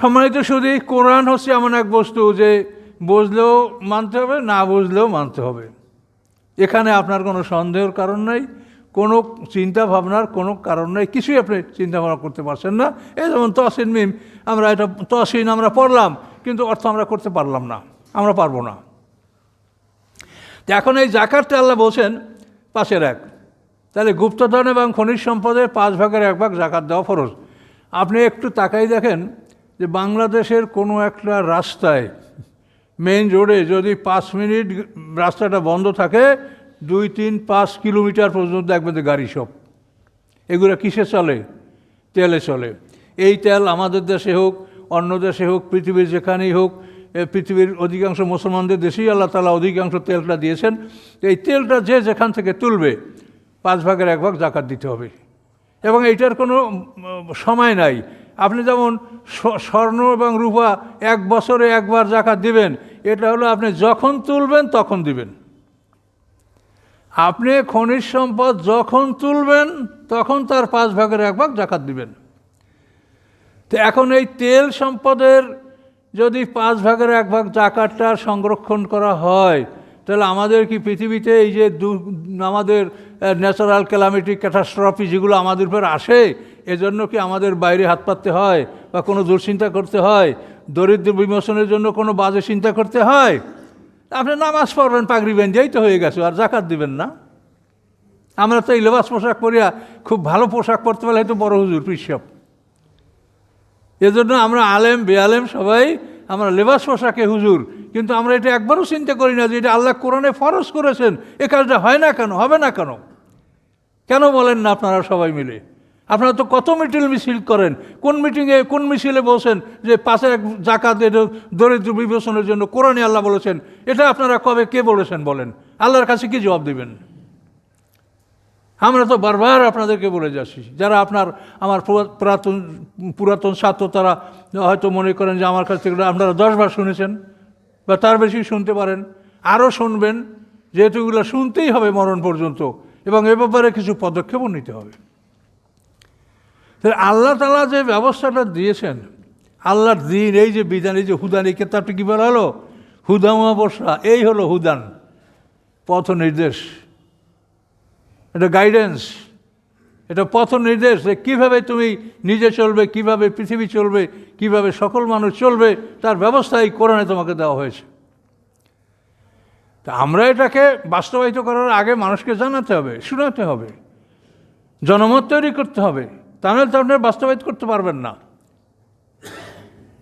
সম্মানিত শুধু কোরআন হচ্ছে এমন এক বস্তু যে বুঝলেও মানতে হবে, না বুঝলেও মানতে হবে। এখানে আপনার কোনো সন্দেহের কারণ নাই, কোনো চিন্তা ভাবনার কোনো কারণ নাই, কিছুই আপনি চিন্তা ভাবনা করতে পারছেন না। এই যেমন তহসিন মিম, আমরা এটা তহসিন আমরা পড়লাম, কিন্তু অর্থ আমরা করতে পারলাম না, আমরা পারব না। তো এখন এই জাকাতটা আল্লাহ বলছেন পাশের এক। তাহলে গুপ্তধন এবং খনিজ সম্পদের পাঁচ ভাগের এক ভাগ জাকাত দেওয়া ফরজ। আপনি একটু তাকাই দেখেন যে বাংলাদেশের কোনো একটা রাস্তায় মেইন রোডে যদি পাঁচ মিনিট রাস্তাটা বন্ধ থাকে, দুই, তিন, পাঁচ কিলোমিটার পর্যন্ত যে গাড়ি সব। এগুলো কিসে চলে? তেলে চলে। এই তেল আমাদের দেশে হোক, অন্য দেশে হোক, পৃথিবীর যেখানেই হোক পৃথিবীর অধিকাংশ মুসলমানদের দেশেই আল্লাহ তালা অধিকাংশ তেলটা দিয়েছেন। এই তেলটা যে যেখান থেকে তুলবে, পাঁচ ভাগের এক ভাগ জাকাত দিতে হবে। এবং এইটার কোনো সময় নাই। আপনি যেমন স্বর্ণ এবং রূপা এক বছরে একবার জাকাত দিবেন, এটা হলো আপনি যখন তুলবেন তখন দিবেন। আপনি খনিজ সম্পদ যখন তুলবেন তখন তার পাঁচ ভাগের এক ভাগ জাকাত দিবেন। তো এখন এই তেল সম্পদের যদি পাঁচ ভাগের এক ভাগ জাকাতটা সংরক্ষণ করা হয়, তাহলে আমাদের কি পৃথিবীতে এই যে আমাদের ন্যাচারাল ক্যালামিটি ক্যাটাস্ট্রফি যেগুলো আমাদের উপর আসে এজন্য কি আমাদের বাইরে হাত পাততে হয় বা কোনো দুশ্চিন্তা করতে হয়? দরিদ্র বিমোচনের জন্য কোনো বাজে চিন্তা করতে হয়? আপনি নামাজ পড়বেন, পাগড়ি বেঞ্জেই তো হয়ে গেছে, আর জাকাত দিবেন না। আমরা তো এই লেবাস পোশাক পরিয়া খুব ভালো পোশাক পরতে পারলে হয়তো বড় হুজুর পিসব এজন্য আমরা আলেম, বেআলেম সবাই, আমরা লেবাস পোশাকে হুজুর। কিন্তু আমরা এটা একবারও চিন্তা করি না যে এটা আল্লাহ কোরআনে ফরজ করেছেন। এ কাজটা হয় না কেন, হবে না কেন? কেন বলেন না আপনারা সবাই মিলে? আপনারা তো কত মিটিং মিছিল করেন? কোন মিটিংয়ে, কোন মিছিলে বলছেন যে পাশে এক জাকাত এটা দরিদ্র বিবেচনের জন্য কোরআনে আল্লাহ বলেছেন। এটা আপনারা কবে কে বলেছেন বলেন? আল্লাহর কাছে কি জবাব দেবেন? আমরা তো বারবার আপনাদেরকে বলে যাচ্ছি। যারা আপনার, আমার পুরাতন পুরাতন ছাত্র, তারা হয়তো মনে করেন যে আমার কাছ থেকে আপনারা দশবার শুনেছেন বা তার বেশি শুনতে পারেন। আরও শুনবেন, যেহেতু এগুলো শুনতেই হবে মরণ পর্যন্ত। এবং এ ব্যাপারে কিছু পদক্ষেপও নিতে হবে। তাহলে আল্লাহ তালা যে ব্যবস্থাটা দিয়েছেন, আল্লাহর দিন, এই যে বিধান, এই যে হুদান, এই কেতাবটি কী বলা হলো? হুদামা বর্ষা এই হলো হুদান। পথ নির্দেশ। এটা গাইডেন্স এটা পথ নির্দেশ যে কীভাবে তুমি নিজে চলবে, কীভাবে পৃথিবী চলবে, কীভাবে সকল মানুষ চলবে, তার ব্যবস্থা এই কোরআনে তোমাকে দেওয়া হয়েছে। তা আমরা এটাকে বাস্তবায়িত করার আগে মানুষকে জানাতে হবে, শোনাতে হবে, জনমত তৈরি করতে হবে। তাহলে তো আপনারা বাস্তবায়িত করতে পারবেন না।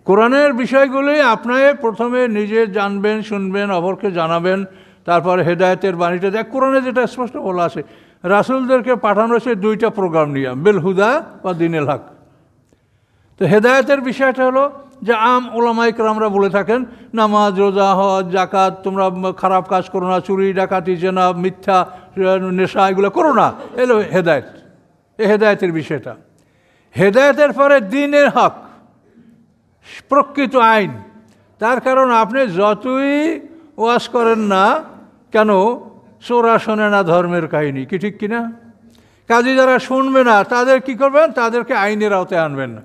কোরআনের বিষয়গুলি আপনাকে প্রথমে নিজে জানবেন, শুনবেন, অপরকে জানাবেন, তারপরে হেদায়তের বাণীটা দেখ। কোরআনে যেটা স্পষ্ট বলা আছে, রাসুলদেরকে পাঠানো হয়েছে দুইটা প্রোগ্রাম নিয়ে, বেল হুদা বা দিনেল হক। তো হেদায়তের বিষয়টা হলো যে আম ওলামাইকর আমরা বলে থাকেন, নামাজ, রোজা, হজ জাকাত তোমরা খারাপ কাজ করো না, চুরি, ডাকাতি, জেনা, মিথ্যা, নেশা, এগুলো করো না। এলো হেদায়ত। এ হেদায়তের বিষয়টা। হেদায়তের পরে দিনের হক, প্রকৃত আইন। তার কারণ আপনি যতই ওয়াজ করেন না কেন চোরা শোনে না ধর্মের কাহিনী, কি ঠিক কিনা? কাজে যারা শুনবে না, তাদের কি করবেন? তাদেরকে আইনের আওতায় আনবেন না।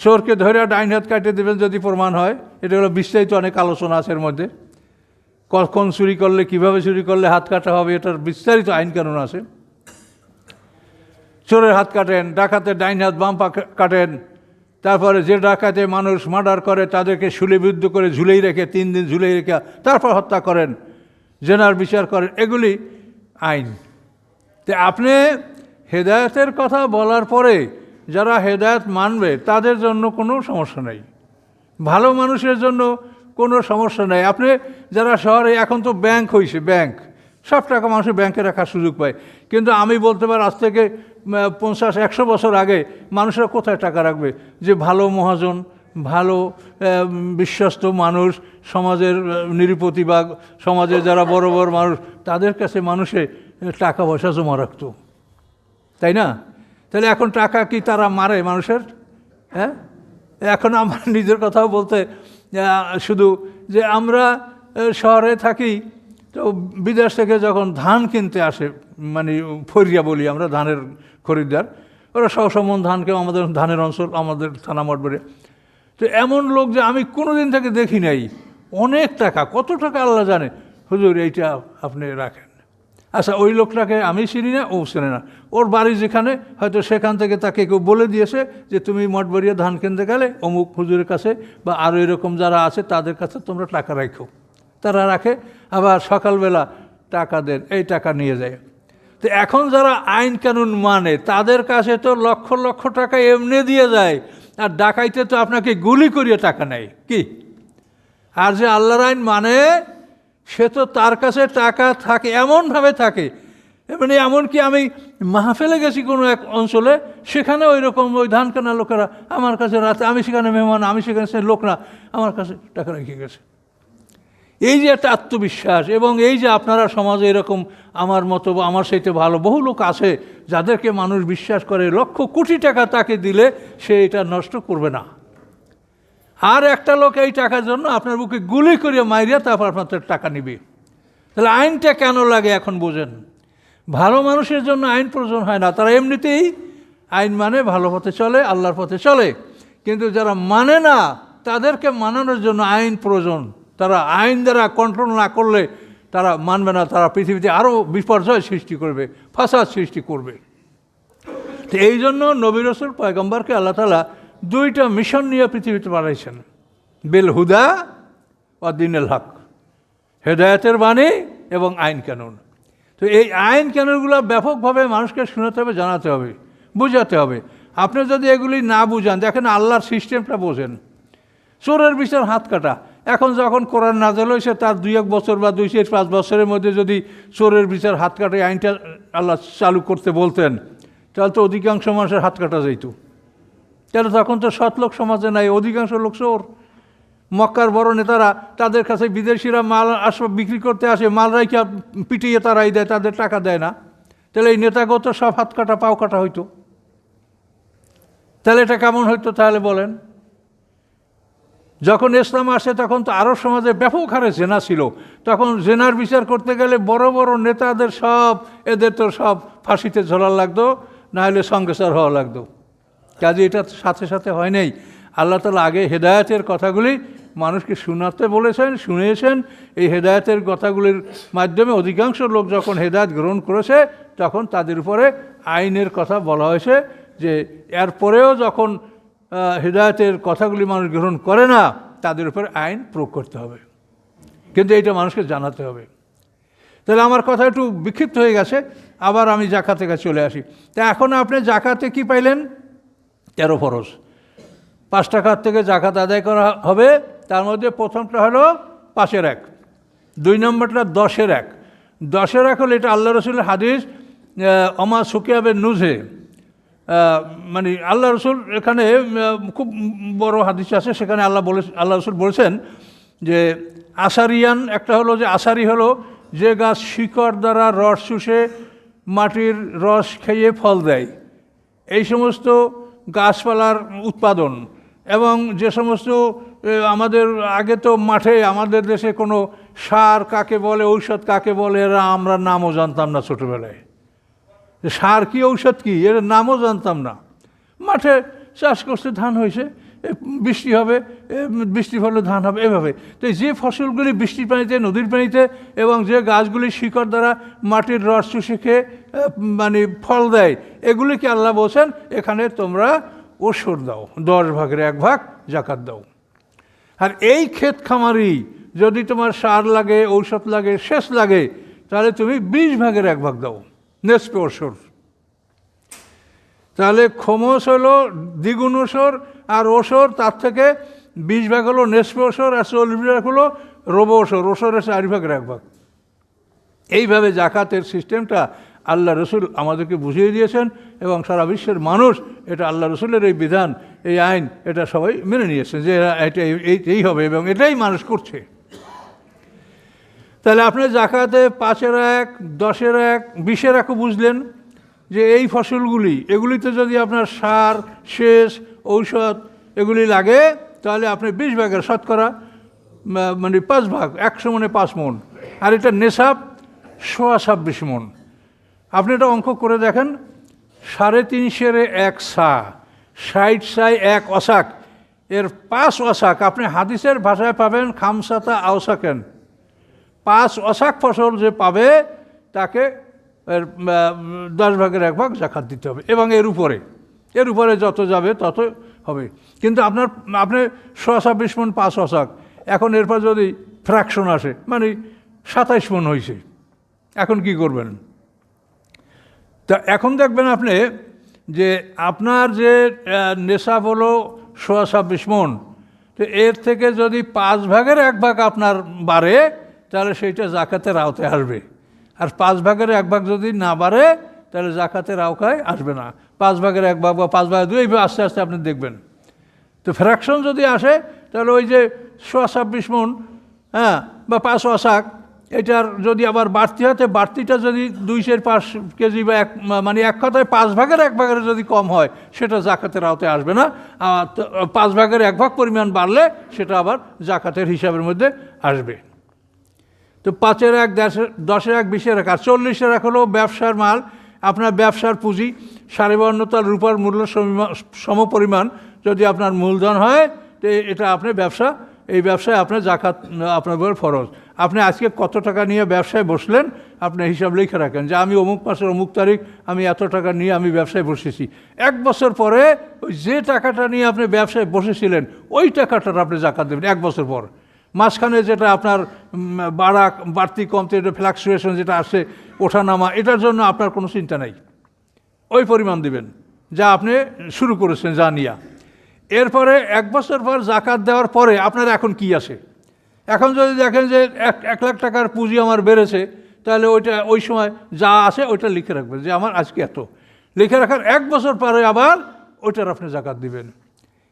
চোরকে ধরে ডাইন হাত কাটিয়ে দেবেন যদি প্রমাণ হয়, এটা হলো বিস্তারিত অনেক আলোচনা আছে এর মধ্যে। কখন চুরি করলে, কীভাবে চুরি করলে হাত কাটা হবে, এটার বিস্তারিত আইন কানুন আছে। চোরের হাত কাটেন, ডাকাতের ডাইন হাত, বাম পা কাটেন। তারপরে যে ডাকাতে মানুষ মার্ডার করে, তাদেরকে শুলিবিদ্ধ করে ঝুলেই রেখে, তিন দিন ঝুলেই রেখে, তারপর হত্যা করেন। জেনার বিচার করেন। এগুলি আইন। তো আপনি হেদায়তের কথা বলার পরে যারা হেদায়ত মানবে, তাদের জন্য কোনো সমস্যা নেই। ভালো মানুষের জন্য কোনো সমস্যা নেই। আপনি যারা শহরে, এখন তো ব্যাংক হয়েছে ব্যাংক। সব টাকা মানুষের ব্যাংকে রাখার সুযোগ পায়। কিন্তু আমি বলতে পারি, আজ থেকে পঞ্চাশ, একশো বছর আগে মানুষরা কোথায় টাকা রাখবে? যে ভালো মহাজন, ভালো বিশ্বস্ত মানুষ, সমাজের নিরুপতি বা সমাজের যারা বড় বড় মানুষ, তাদের কাছে মানুষে টাকা পয়সা জমা রাখতো। তাই না? তাহলে এখন টাকা কি তারা মারে মানুষের? হ্যাঁ? এখন আমার নিজের কথাও বলতে শুধু যে আমরা শহরে থাকি, তো বিদেশ থেকে যখন ধান কিনতে আসে মানে ফরিয়া বলি আমরা, ধানের খরিদ্দার। ওরা সব সমন ধান কেউ আমাদের ধানের অঞ্চল আমাদের থানা মঠবরে তো এমন লোক যে আমি কোনো দিন থেকে দেখি নাই। অনেক টাকা, কত টাকা আল্লাহ জানে। হুজুর, এইটা আপনি রাখেন। আচ্ছা ওই লোকটাকে আমি চিনি না, ও চেনে না। ওর বাড়ি যেখানে, হয়তো সেখান থেকে তাকে কেউ বলে দিয়েছে যে তুমি মঠবাড়িয়া ধান কিনতে গেলে অমুক হুজুরের কাছে বা আরও এরকম যারা আছে, তাদের কাছে তোমরা টাকা রাখো। তারা রাখে, আবার সকালবেলা টাকা দেন, এই টাকা নিয়ে যায়। তো এখন যারা আইন কানুন মানে তাদের কাছে তো লক্ষ লক্ষ টাকা এমনি দিয়ে যায়, আর ডাকাইতে তো আপনাকে গুলি করিয়ে টাকা নেয়। কি? আর যে আল্লাহর আইন মানে সে তো তার কাছে টাকা থাকে, এমনভাবে থাকে। মানে এমনকি আমি মাহফেলে গেছি কোনো এক অঞ্চলে, সেখানে ওই রকম ওই ধান কেনা লোকেরা আমার কাছে রাতে, আমি সেখানে মেহমান, আমি সেখানে সে লোক না আমার কাছে টাকা রেখে গেছে। এই যে একটা আত্মবিশ্বাস এবং এই যে আপনারা সমাজে এরকম আমার মতো, আমার সাথে ভালো বহু লোক আছে যাদেরকে মানুষ বিশ্বাস করে লক্ষ কোটি টাকা তাকে দিলে সে এটা নষ্ট করবে না। আর একটা লোক এই টাকার জন্য আপনার বুকে গুলি করিয়ে মাইরিয়া তারপর আপনার টাকা নিবে। তাহলে আইনটা কেন লাগে এখন বোঝেন? ভালো মানুষের জন্য আইন প্রয়োজন হয় না, তারা এমনিতেই আইন মানে ভালো পথে চলে, আল্লাহর পথে চলে। কিন্তু যারা মানে না, তাদেরকে মানানোর জন্য আইন প্রয়োজন। তারা আইন দ্বারা কন্ট্রোল না করলে তারা মানবে না, তারা পৃথিবীতে আরও বিপর্যয় সৃষ্টি করবে, ফাসাদ সৃষ্টি করবে। তো এই জন্য নবী রসুল পয়গম্বরকে আল্লাহ তালা দুইটা মিশন নিয়ে পৃথিবীতে পাঠাইছেন। বেল হুদা ও দিনেল হক। হেদায়তের বাণী এবং আইন কানুন। তো এই আইন কানুনগুলো ব্যাপকভাবে মানুষকে শোনাতে হবে, জানাতে হবে, বুঝাতে হবে। আপনি যদি এগুলি না বুঝান, দেখেন আল্লাহর সিস্টেমটা বোঝেন। চোরের বিচার হাত কাটা। এখন যখন কোরআন নাজেল হয়েছে তার দুই এক বছর বা দুই চার পাঁচ বছরের মধ্যে যদি চোরের বিচার হাত কাটে আইনটা আল্লাহ চালু করতে বলতেন, তাহলে তো অধিকাংশ মানুষের হাত কাটা যাইত। তাহলে তখন তো সৎ লোক সমাজে নাই, অধিকাংশ লোক চোর। মক্কার বড় নেতারা তাদের কাছে বিদেশিরা মাল আসবাব বিক্রি করতে আসে, মাল রাইখা পিটিয়ে তারাই দেয়, তাদের টাকা দেয় না। তাহলে এই নেতাগত সব হাত কাটা, পাও কাটা হইতো। তাহলে এটা কেমন হইতো তাহলে বলেন? যখন ইসলাম আসে, তখন তো আরও সমাজে ব্যাপক হারে জেনা ছিল। তখন জেনার বিচার করতে গেলে বড় বড় নেতাদের সব, এদের তো সব ফাঁসিতে ঝোলার লাগতো না হলে সঙ্গেসার হওয়া লাগতো। কাজে এটা সাথে সাথে হয় নাই। আল্লাহ তালা আগে হেদায়তের কথাগুলি মানুষকে শোনাতে বলেছেন, শুনিয়েছেন। এই হেদায়তের কথাগুলির মাধ্যমে অধিকাংশ লোক যখন হেদায়ত গ্রহণ করেছে, তখন তাদের উপরে আইনের কথা বলা হয়েছে যে, এরপরেও যখন হেদায়তের কথাগুলি মানুষ গ্রহণ করে না, তাদের উপর আইন প্রয়োগ করতে হবে। কিন্তু এটা মানুষকে জানাতে হবে। তাহলে আমার কথা একটু বিক্ষিপ্ত হয়ে গেছে, আবার আমি জাকাতে কাছে চলে আসি। তা এখন আপনি জাকাতে কি পাইলেন? তেরো ফরজ। পাঁচ টাকার থেকে জাকাত আদায় করা হবে, তার মধ্যে প্রথমটা হলো পাঁচের এক। দুই নম্বরটা দশের এক। দশের এক হলো এটা আল্লাহ রসুলের হাদিস অমা সুকিয়াবের নুজে। মানে আল্লাহ রসুল এখানে খুব বড় হাদিস আছে, সেখানে আল্লাহ বলে, আল্লাহ রসুল বলেছেন যে আসারিয়ান, একটা হলো যে আসারি হলো যে গাছ শিকড় দ্বারা রস শুষে মাটির রস খেয়ে ফল দেয়। এই সমস্ত গাছপালার উৎপাদন এবং যে সমস্ত আমাদের আগে তো মাঠে, আমাদের দেশে কোনো সার কাকে বলে, ঔষধ কাকে বলে, এরা আমরা নামও জানতাম না ছোটোবেলায়। সার কি ঔষধ কি? এর নামও জানতাম না। মাঠে চাষ করছে ধান হয়েছে বৃষ্টি হবে বৃষ্টি হলে ধান হবে, এভাবে। তো যে ফসলগুলি বৃষ্টির পানিতে, নদীর পানিতে এবং যে গাছগুলি শিকড় দ্বারা মাটির রস চুষে খেয়ে মানে ফল দেয় এগুলিকে আল্লাহ বলছেন? এখানে তোমরা ওষুধ দাও, দশ ভাগের এক ভাগ জাকাত দাও। আর এই ক্ষেত খামারি যদি তোমার সার লাগে, ঔষধ লাগে শেষ লাগে, তাহলে তুমি বিশ ভাগের এক ভাগ দাও। নেসপে ওসর তাহলে খমস হলো দ্বিগুণ ওসর আর ওসর তার থেকে বিশ ভাগ হলো নেসপে ওসর আর চল্লিশ ভাগ হলো রবো ওসর ওসরের চারি ভাগের এক ভাগ। এইভাবে জাকাতের সিস্টেমটা আল্লাহ রসুল আমাদেরকে বুঝিয়ে দিয়েছেন এবং সারা বিশ্বের মানুষ এটা আল্লাহ রসুলের এই বিধান, এই আইন এটা সবাই মেনে নিয়েছে যে এটা এই হবে এবং এটাই মানুষ করছে। তাহলে আপনি জাকাতে পাঁচের এক, দশের এক, বিশের একও বুঝলেন যে এই ফসলগুলি, এগুলিতে যদি আপনার সার, সেচ, ঔষধ এগুলি লাগে, তাহলে আপনি বিশ ভাগের শতকরা মানে পাঁচ ভাগ, একশো মনে পাঁচ মন। আর এটা নেশাব সোয়া ছাব্বিশ মন। আপনি এটা অঙ্ক করে দেখেন, সাড়ে তিনশের এক সা, ষাট সাই এক অশাক এর পাঁচ অশাক আপনি হাদিসের ভাষায় পাবেন, খামসাতা আওসাকেন। পাঁচ অশাক ফসল যে পাবে, তাকে দশ ভাগের এক ভাগ জাকাত দিতে হবে, এবং এর উপরে। এর উপরে যত যাবে, তত হবে। কিন্তু আপনার, আপনি ছাব্বিশ মন পাঁচ অশাক, এখন এরপর যদি ফ্র্যাকশন আসে মানে সাতাইশ মন হয়েছে এখন কি করবেন? তা এখন দেখবেন আপনি যে আপনার যে নেশাব হলো সোয়া ছাব্বিশ মন, তো এর থেকে যদি পাঁচ ভাগের এক ভাগ আপনার বাড়ে তাহলে সেইটা জাকাতের আওতায় আসবে। আর পাঁচ ভাগের এক ভাগ যদি না বাড়ে, তাহলে জাকাতের আওতায় আসবে না। পাঁচ ভাগের এক ভাগ বা পাঁচ ভাগের দুই আস্তে আস্তে আপনি দেখবেন। তো ফ্র্যাকশন যদি আসে, তাহলে ওই যে সোয়া ছাব্বিশ মন হ্যাঁ বা পাঁচ অশাক এটার যদি আবার বাড়তি হয়, তো বাড়তিটা যদি দুইশের পাঁচ কেজি বা এক মানে এক কথায় পাঁচ ভাগের এক ভাগের যদি কম হয়, সেটা জাকাতের আওতায় আসবে না। পাঁচ ভাগের এক ভাগ পরিমাণ বাড়লে, সেটা আবার জাকাতের হিসাবের মধ্যে আসবে। তো পাঁচের এক, দশের এক, বিশের এক, আর চল্লিশের এক হলো ব্যবসার মাল, আপনার ব্যবসার পুঁজি, সাড়ে রূপার মূল্য সমপরিমাণ যদি আপনার মূলধন হয়, তো এটা আপনার ব্যবসা, এই ব্যবসায় আপনার জাকাত, আপনার উপর ফরজ। আপনি আজকে কত টাকা নিয়ে ব্যবসায় বসলেন, আপনি হিসাব লিখে রাখেন যে আমি অমুক মাসের অমুক তারিখ, আমি এত টাকা নিয়ে আমি ব্যবসায় বসেছি। এক বছর পরে ওই যে টাকাটা নিয়ে আপনি ব্যবসায় বসেছিলেন, ওই টাকাটার আপনি জাকাত দেবেন, এক বছর পর। মাঝখানে যেটা আপনার বাড়া বাড়তি কমতে যেটা ফ্লাকচুয়েশন যেটা আসে, ওঠানামা, এটার জন্য আপনার কোনো চিন্তা নাই। ওই পরিমাণ দিবেন, যা আপনি শুরু করেছেন, যা নিয়া। এরপরে এক বছর পর জাকাত দেওয়ার পরে আপনার এখন কি আসে এখন যদি দেখেন যে এক এক লাখ টাকার পুঁজি আমার বেড়েছে, তাহলে ওইটা, ওই সময় যা আসে ওইটা লিখে রাখবেন যে আমার আজকে এত। লিখে রাখার এক বছর পরে আবার ওইটার আপনি জাকাত দিবেন।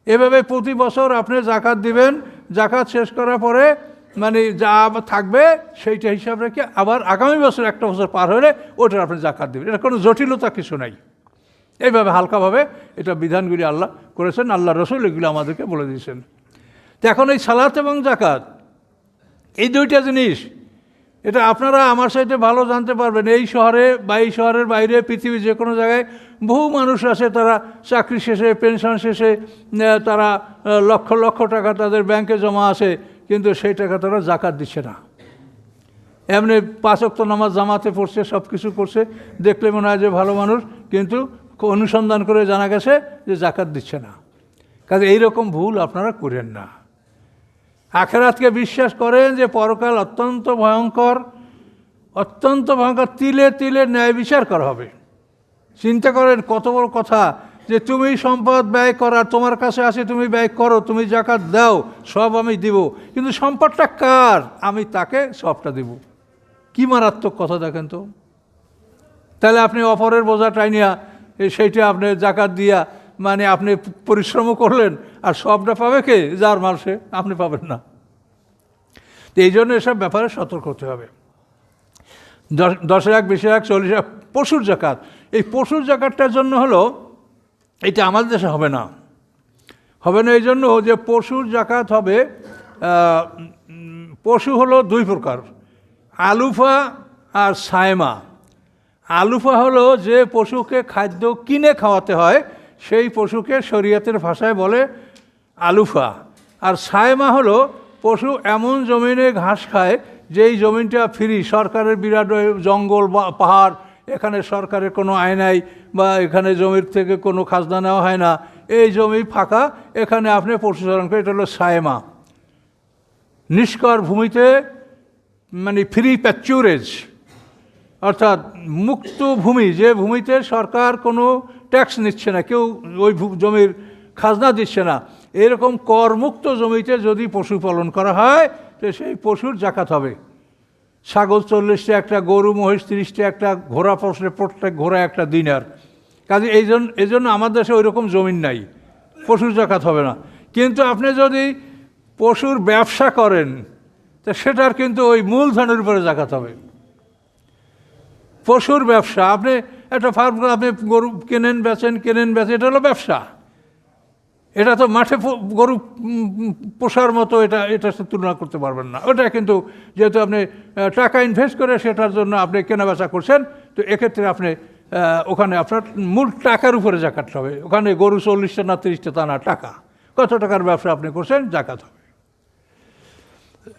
এভাবে প্রতি বছর আপনি জাকাত দিবেন জাকাত শেষ করার পরে মানে যা থাকবে সেইটা হিসাব রেখে আবার আগামী বছর একটা বছর পার হলে ওটার আপনি জাকাত দেবেন। এটা কোনো জটিলতা কিছু নাই। এইভাবে হালকাভাবে এটা বিধানগুলি আল্লাহ করেছেন, আল্লাহ রসুল এগুলো আমাদেরকে বলে দিয়েছেন। তো এখন এই সালাত এবং জাকাত, এই দুইটা জিনিস এটা আপনারা আমার সাথে ভালো জানতে পারবেন। এই শহরে বা এই শহরের বাইরে, পৃথিবীর যে কোনো জায়গায় বহু মানুষ আছে তারা চাকরি শেষে, পেনশন শেষে তারা লক্ষ লক্ষ টাকা তাদের ব্যাংকে জমা আছে, কিন্তু সেই টাকা তারা জাকাত দিচ্ছে না। এমনি পাঁচক্ত নামাজ জামাতে পড়ছে সব কিছু করছে, দেখলে মনে হয় যে ভালো মানুষ, কিন্তু অনুসন্ধান করে জানা গেছে যে জাকাত দিচ্ছে না। কাজে এইরকম ভুল আপনারা করেন না। আখেরাতকে বিশ্বাস করেন যে পরকাল অত্যন্ত ভয়ঙ্কর অত্যন্ত ভয়ঙ্কর, তিলে তিলে ন্যায় বিচার করা হবে। চিন্তা করেন কত বড় কথা যে তুমি সম্পদ ব্যয় করা তোমার কাছে আছে, তুমি ব্যয় করো, তুমি জাকাত দাও, সব আমি দিব। কিন্তু সম্পদটা কার? আমি তাকে সবটা দেব। কি মারাত্মক কথা দেখেন তো? তাহলে আপনি অপরের বোঝা টাইনিয়া সেইটা আপনি জাকাত দিয়া মানে আপনি পরিশ্রমও করলেন, আর সবটা পাবে কে? যার মাল সে, আপনি পাবেন না। তো এই জন্য এসব ব্যাপারে সতর্ক হতে হবে। দশ দশ এক বিশের এক চল্লিশ এক পশুর জাকাত। এই পশুর জাকাতটার জন্য হলো, এটা আমাদের দেশে হবে না। হবে না এই জন্য যে পশুর জাকাত হবে পশু হলো দুই প্রকার। আলুফা আর সায়মা। আলুফা হলো যে পশুকে খাদ্য কিনে খাওয়াতে হয় সেই পশুকে শরীয়তের ভাষায় বলে আলুফা। আর সায়মা হলো পশু এমন জমিনে ঘাস খায়, যেই জমিনটা ফ্রি, সরকারের বিরাট জঙ্গল বা পাহাড়, এখানে সরকারের কোনো আয় নাই বা এখানে জমির থেকে কোনো খাজনা নেওয়া হয় না। এই জমি ফাঁকা, এখানে আপনি পশুচারণ করে এটা হলো সায়মা। নিষ্কর ভূমিতে মানে ফ্রি প্যাচুরেজ, অর্থাৎ মুক্ত ভূমি, যে ভূমিতে সরকার কোনো ট্যাক্স নিচ্ছে না, কেউ ওই জমির খাজনা দিচ্ছে না। এরকম করমুক্ত জমিতে যদি পশু পালন করা হয়, তো সেই পশুর জাকাত হবে। ছাগল চল্লিশটা একটা, গরু মহিষ তিরিশটা একটা, ঘোড়া পশলে প্রত্যেক ঘোড়া একটা দিনার। কাজে এই জন্য এই জন্য আমার দেশে ওই রকম জমিন নাই, পশুর জাকাত হবে না। কিন্তু আপনি যদি পশুর ব্যবসা করেন, তা সেটার কিন্তু ওই মূলধনের উপরে জাকাত হবে। পশুর ব্যবসা, আপনি একটা ফার্ম আপনি গরু কেনেন, বেচেন কেনেন, বেচেন, এটা হলো ব্যবসা। এটা তো মাঠে গরু পোষার মতো এটা এটার সাথে তুলনা করতে পারবেন না। ওটা কিন্তু যেহেতু আপনি টাকা ইনভেস্ট করে সেটার জন্য আপনি কেনাবেচা করছেন, তো এক্ষেত্রে আপনি ওখানে আপনার মূল টাকার উপরে জাকাতটা হবে। ওখানে গরু চল্লিশটা না তিরিশটা, তা না টাকা। কত টাকার ব্যবসা আপনি করছেন? জাকাত হবে।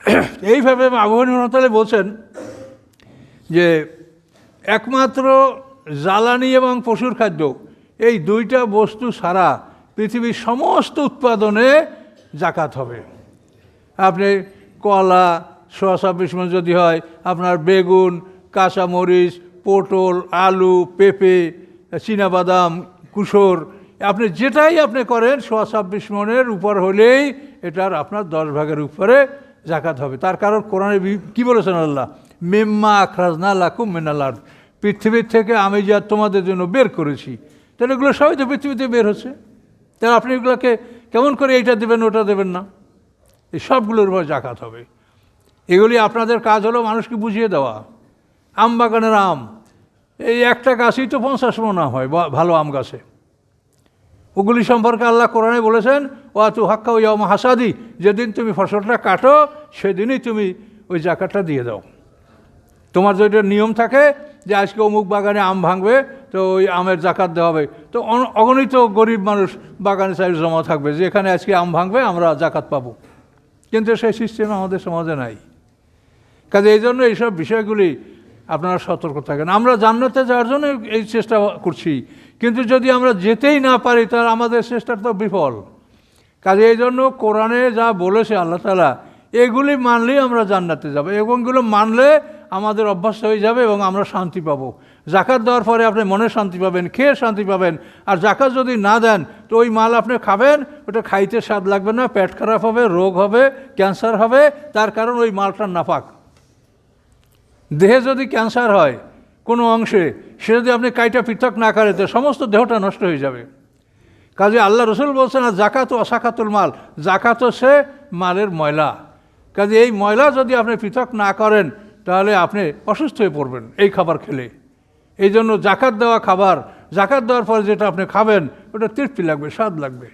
এইভাবে মতালে বলছেন যে একমাত্র জ্বালানি এবং পশুর খাদ্য, এই দুইটা বস্তু ছাড়া পৃথিবীর সমস্ত উৎপাদনে জাকাত হবে। আপনি কলা সোয়া ছাব্বিশ মন যদি হয়, আপনার বেগুন, কাঁচামরিচ, পটল, আলু, পেঁপে বাদাম কুসর, আপনি যেটাই আপনি করেন সোয়া ছাব্বিশ মনের উপর হলেই এটার আপনার দশ ভাগের উপরে জাকাত হবে। তার কারণ কোরআনে কি বলেছেন আল্লাহ? মেম্মা আখরাজনা লাকুম মেনালার পৃথিবীর থেকে আমি যা তোমাদের জন্য বের করেছি, তাহলে এগুলো সবই তো পৃথিবীতে বের হচ্ছে। তাহলে আপনি এগুলোকে কেমন করে এইটা দেবেন, ওটা দেবেন না? এই সবগুলোর উপর জাকাত হবে। এগুলি আপনাদের কাজ হলো মানুষকে বুঝিয়ে দেওয়া। আম বাগানের আম, এই একটা গাছই তো পঞ্চাশ মন হয় ভালো আম গাছে। ওগুলি সম্পর্কে আল্লাহ কোরআনে বলেছেন ও তু হাক্কা ওই আম হাসাদি, যেদিন তুমি ফসলটা কাটো, সেদিনই তুমি ওই জাকাতটা দিয়ে দাও। তোমার যদি নিয়ম থাকে যে আজকে অমুক বাগানে আম ভাঙবে, তো ওই আমের জাকাত দেওয়া হবে। তো অগণিত গরিব মানুষ বাগানে সাইড জমা থাকবে যে, এখানে আজকে আম ভাঙবে, আমরা জাকাত পাবো। কিন্তু সেই সিস্টেম আমাদের সমাজে নাই। কাজে এই জন্য এইসব বিষয়গুলি আপনারা সতর্ক থাকেন। আমরা জান্নাতে যাওয়ার জন্য এই চেষ্টা করছি। কিন্তু যদি আমরা যেতেই না পারি, তাহলে আমাদের চেষ্টা তো বিফল। কাজে এই জন্য কোরআনে যা বলেছে আল্লাহ তালা এগুলি মানলেই আমরা জান্নাতে যাব। এগুলো মানলে আমাদের অভ্যাস হয়ে যাবে এবং আমরা শান্তি পাবো। জাকাত দেওয়ার পরে আপনি মনে শান্তি পাবেন, খেয়ে শান্তি পাবেন। আর জাকাত যদি না দেন, তো ওই মাল আপনি খাবেন, ওটা খাইতে স্বাদ লাগবে না, পেট খারাপ হবে, রোগ হবে, ক্যান্সার হবে, তার কারণ ওই মালটা নাপাক। দেহে যদি ক্যান্সার হয় কোনো অংশে, সে যদি আপনি কাইটা পৃথক না করে, তো সমস্ত দেহটা নষ্ট হয়ে যাবে। কাজে আল্লাহ রসুল বলছেন না জাকাত অসাকাতুল মাল। জাকাত সে মালের ময়লা। কাজে এই ময়লা যদি আপনি পৃথক না করেন তাহলে আপনি অসুস্থ হয়ে পড়বেন এই খাবার খেলে। এই জন্য জাকাত দেওয়া খাবার জাকাত দেওয়ার পরে যেটা আপনি খাবেন ওটা তৃপ্তি লাগবে স্বাদ লাগবে।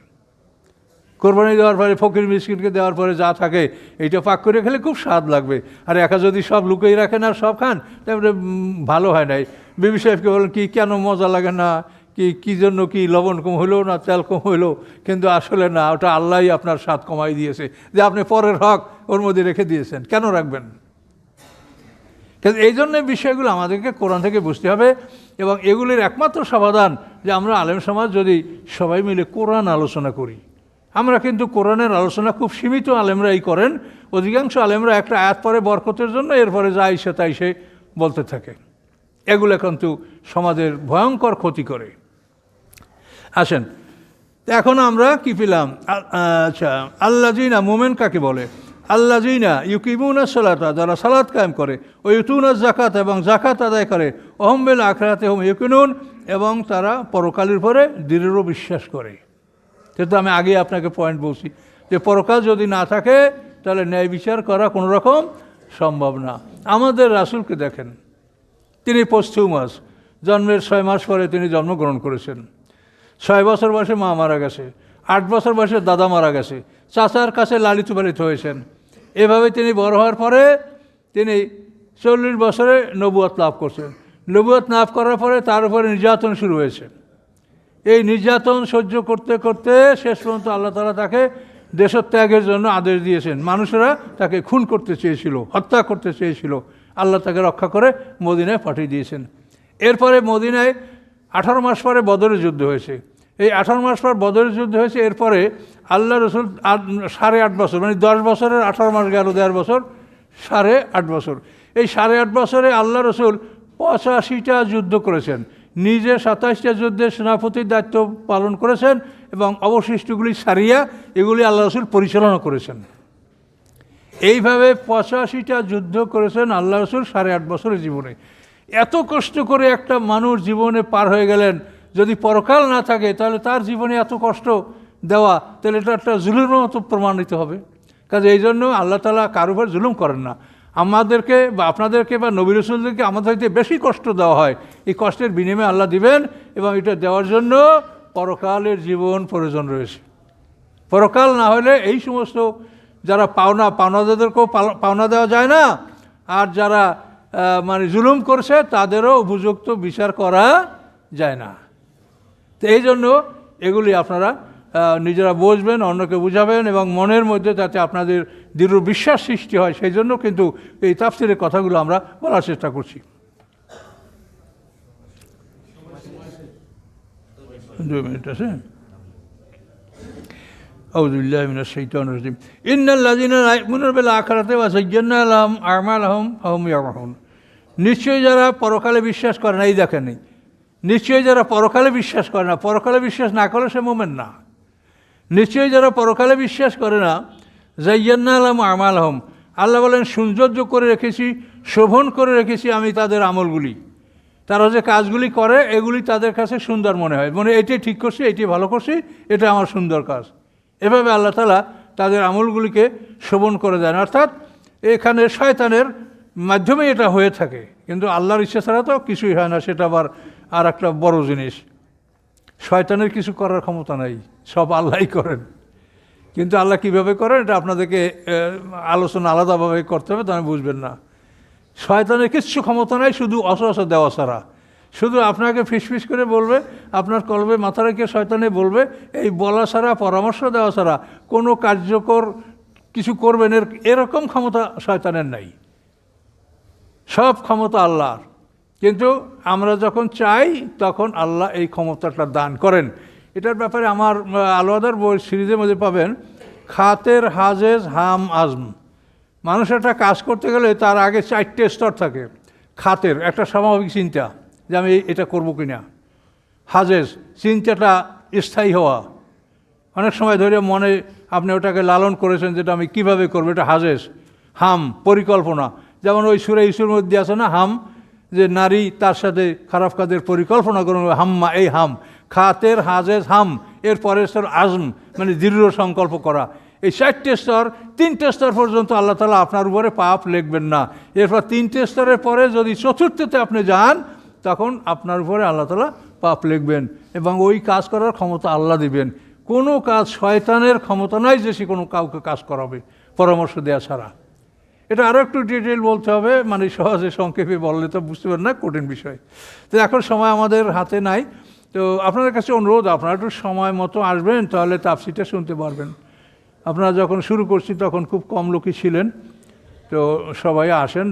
কোরবানি দেওয়ার পরে ফকির মিসকিনকে দেওয়ার পরে যা থাকে এইটা পাক করে খেলে খুব স্বাদ লাগবে। আর একা যদি সব লুকিয়ে রাখেন আর সব খান উম, ভালো হয় নাই। বিবি সাহেবকে বলেন কি কেন মজা লাগে না? কি কী জন্য কি লবণ কম হইল না তেল কম হইল? কিন্তু আসলে না ওটা আল্লাহই আপনার স্বাদ কমাই দিয়েছে। যে আপনি পরের হক ওর মধ্যে রেখে দিয়েছেন কেন রাখবেন? কিন্তু এই জন্য বিষয়গুলো আমাদেরকে কোরআন থেকে বুঝতে হবে এবং এগুলির একমাত্র সমাধান যে আমরা আলেম সমাজ যদি সবাই মিলে কোরআন আলোচনা করি। আমরা কিন্তু কোরআনের আলোচনা খুব সীমিত আলেমরাই করেন, অধিকাংশ আলেমরা একটা আয়াত পরে বরকতের জন্য, এরপরে যা ইসে তাই সে বলতে থাকে। এগুলো কিন্তু সমাজের ভয়ঙ্কর ক্ষতি করে। আসেন, এখন আমরা কি পেলাম? আচ্ছা আল্লাহ জিনা মোমেন কাকে বলে? আল্লাহ জিনা ইউকিমুনা সালাতা, যারা সালাত কায়েম করে ও ইউতুনা জাকাত এবং জাকাত আদায় করে অহম্বেল আখরাতে হোম ইউকিনুন এবং তারা পরকালের পরে দৃঢ় বিশ্বাস করে। কিন্তু আমি আগে আপনাকে পয়েন্ট বলছি যে পরকাল যদি না থাকে, তাহলে ন্যায় বিচার করা কোনো রকম সম্ভব না। আমাদের রাসূলকে দেখেন, তিনি পশ্চিমাস জন্মের ছয় মাস পরে তিনি জন্মগ্রহণ করেছেন। ছয় বছর বয়সে মা মারা গেছে, আট বছর বয়সে দাদা মারা গেছে, চাচার কাছে লালিত পালিত হয়েছেন। এভাবে তিনি বড় হওয়ার পরে তিনি চল্লিশ বছরে নবুয়াত লাভ করছেন। নবুয়াত লাভ করার পরে তার উপরে নির্যাতন শুরু হয়েছে। এই নির্যাতন সহ্য করতে করতে শেষ পর্যন্ত আল্লাহ তালা তাকে দেশত্যাগের জন্য আদেশ দিয়েছেন। মানুষেরা তাকে খুন করতে চেয়েছিল, হত্যা করতে চেয়েছিল। আল্লাহ তাকে রক্ষা করে মদিনায় পাঠিয়ে দিয়েছেন। এরপরে মদিনায় আঠারো মাস পরে বদরের যুদ্ধ হয়েছে। এই আঠারো মাস পর বদরের যুদ্ধ হয়েছে, এরপরে আল্লাহ রসুল আট, সাড়ে আট বছর মানে দশ বছরের আঠারো মাস গেল দেড় বছর, সাড়ে আট বছর। এই সাড়ে আট বছরে আল্লাহ রসুল পঁচাশিটা যুদ্ধ করেছেন। নিজে সাতাশটা যুদ্ধের সেনাপতির দায়িত্ব পালন করেছেন এবং অবশিষ্টগুলি সারিয়া এগুলি আল্লাহ রসুল পরিচালনা করেছেন। এইভাবে পঁচাশিটা যুদ্ধ করেছেন আল্লাহ রসুল সাড়ে আট বছরের জীবনে। এত কষ্ট করে একটা মানুষ জীবনে পার হয়ে গেলেন যদি পরকাল না থাকে, তাহলে তার জীবনে এত কষ্ট দেওয়া, তাহলে এটা একটা জুলুমের মতো প্রমাণিত হবে। কাজে এই জন্য আল্লাহ তালা কারও উপর জুলুম করেন না। আমাদেরকে বা আপনাদেরকে বা নবী রসুলদেরকে আমাদের হইতে বেশি কষ্ট দেওয়া হয়। এই কষ্টের বিনিময়ে আল্লাহ দিবেন এবং এটা দেওয়ার জন্য পরকালের জীবন প্রয়োজন রয়েছে। পরকাল না হলে এই সমস্ত যারা পাওনা, পাওনাদারদেরকেও পাল- পাওনা দেওয়া যায় না। আর যারা মানে জুলুম করছে, তাদেরও উপযুক্ত বিচার করা যায় না। তো এই জন্য এগুলি আপনারা নিজেরা বুঝবেন, অন্যকে বুঝাবেন এবং মনের মধ্যে যাতে আপনাদের দৃঢ় বিশ্বাস সৃষ্টি হয়, সেই জন্য কিন্তু এই তাফসিরের কথাগুলো আমরা বলার চেষ্টা করছি। দুই মিনিট আছে। আউদুল্লাহ মিনার আখারাতে আলহম আহম নিশ্চয়ই যারা পরকালে বিশ্বাস করে না, এই দেখেন নিশ্চয়ই যারা পরকালে বিশ্বাস করে না, পরকালে বিশ্বাস না করে সে মোমেন না। নিশ্চয়ই যারা পরকালে বিশ্বাস করে না জাইয়ান্না আলম আমাল হম আল্লাহ বলেন সৌন্দর্য করে রেখেছি, শোভন করে রেখেছি আমি তাদের আমলগুলি। তারা যে কাজগুলি করে, এগুলি তাদের কাছে সুন্দর মনে হয়। মানে এটি ঠিক করছি, এটি ভালো করছি, এটা আমার সুন্দর কাজ। এভাবে আল্লাহ তালা তাদের আমলগুলিকে শোভন করে দেন। অর্থাৎ এখানে শয়তানের মাধ্যমে এটা হয়ে থাকে। কিন্তু আল্লাহর ইচ্ছা ছাড়া তো কিছুই হয় না, সেটা আবার আর একটা বড় জিনিস, শয়তানের কিছু করার ক্ষমতা নাই, সব আল্লাহই করেন। কিন্তু আল্লাহ কীভাবে করেন, এটা আপনাদেরকে আলোচনা আলাদাভাবে করতে হবে, তাহলে বুঝবেন না। শয়তানের কিচ্ছু ক্ষমতা নাই, শুধু অসহস দেওয়া ছাড়া। শুধু আপনাকে ফিসফিস করে বলবে, আপনার কলবে মাথা রেখে শয়তানে বলবে, এই বলা ছাড়া, পরামর্শ দেওয়া ছাড়া, কোনো কার্যকর কিছু করবেন, এর, এরকম ক্ষমতা শয়তানের নাই। সব ক্ষমতা আল্লাহর। কিন্তু আমরা যখন চাই, তখন আল্লাহ এই ক্ষমতাটা দান করেন। এটার ব্যাপারে আমার আলোয়াদার বই সিরিজের মধ্যে পাবেন, খাতের হাজেজ হাম আজম। মানুষ একটা কাজ করতে গেলে তার আগে চারটে স্তর থাকে। খাতের, একটা স্বাভাবিক চিন্তা যে আমি এটা করব কি না হাজেজ, চিন্তাটা স্থায়ী হওয়া। অনেক সময় ধরে মনে আপনি ওটাকে লালন করেছেন যেটা আমি কীভাবে করব, এটা হাজেস হাম, পরিকল্পনা। যেমন ওই সুরে ইসুর মধ্যে আছে না, হাম যে নারী তার সাথে খারাপ কাজের পরিকল্পনা করুন, হাম্মা এই হাম, খাতের হাজেস হাম, এর পরের স্তর আজম মানে দৃঢ় সংকল্প করা। এই চারটে স্তর, তিনটে স্তর পর্যন্ত আল্লাহ তালা আপনার উপরে পাপ লিখবেন না। এরপর তিনটে স্তরের পরে যদি চতুর্থতে আপনি যান, তখন আপনার উপরে আল্লাহ তালা পাপ লিখবেন এবং ওই কাজ করার ক্ষমতা আল্লাহ দিবেন। কোনো কাজ শয়তানের ক্ষমতা নাই যে সে কোনো কাউকে কাজ করাবে, পরামর্শ দেওয়া ছাড়া। এটা আরও একটু ডিটেল বলতে হবে মানে সহজে সংক্ষেপে বললে তো বুঝতে পারেন না, কঠিন বিষয়। তো এখন সময় আমাদের হাতে নাই। তো আপনাদের কাছে অনুরোধ, আপনারা একটু সময় মতো আসবেন, তাহলে তাপসিটা শুনতে পারবেন। আপনারা যখন শুরু করছি, তখন খুব কম লোকই ছিলেন। তো সবাই আসেন